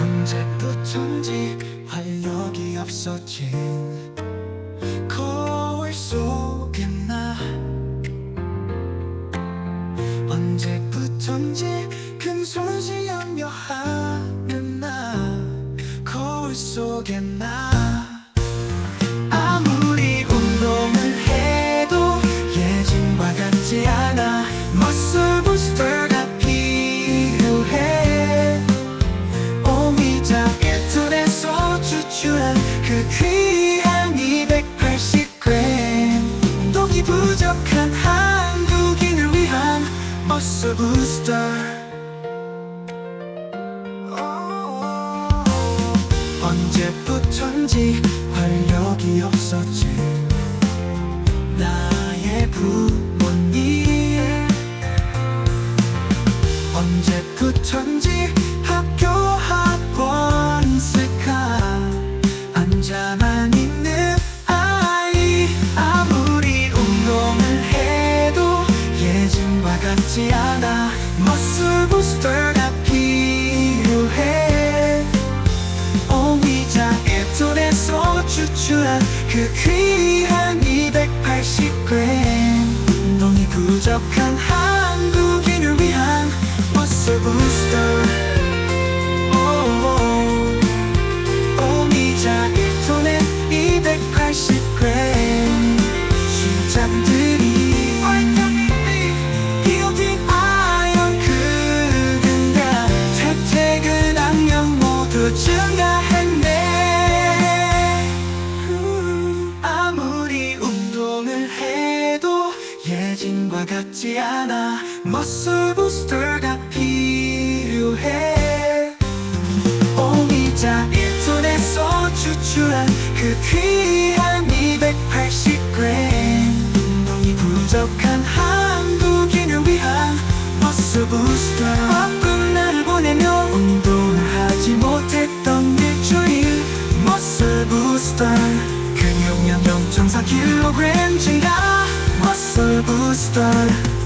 언제부턴지 활력이 없어진 거울 속에 나. 언제부턴지 금손시 연묘하는 나. 거울 속에 나 그 귀한 280g 운동이 부족한 한국인을 위한 머슬 부스터. 언제부턴지 활력이 없었지 나의 부모님. 언제부턴지 같지 않아. 머슬 부스터 증가했네. 음, 아무리 운동을 해도 예전과 같지 않아. 머슬 부스터가 필요해. 오미자 인터넷에서 추출한 그 귀한 280g 운동이 부족한 한국인을 위한 머슬 부스터 부스터 근육량 0.4kg 증가 머슬 부스터 우후후후 머슬 부스터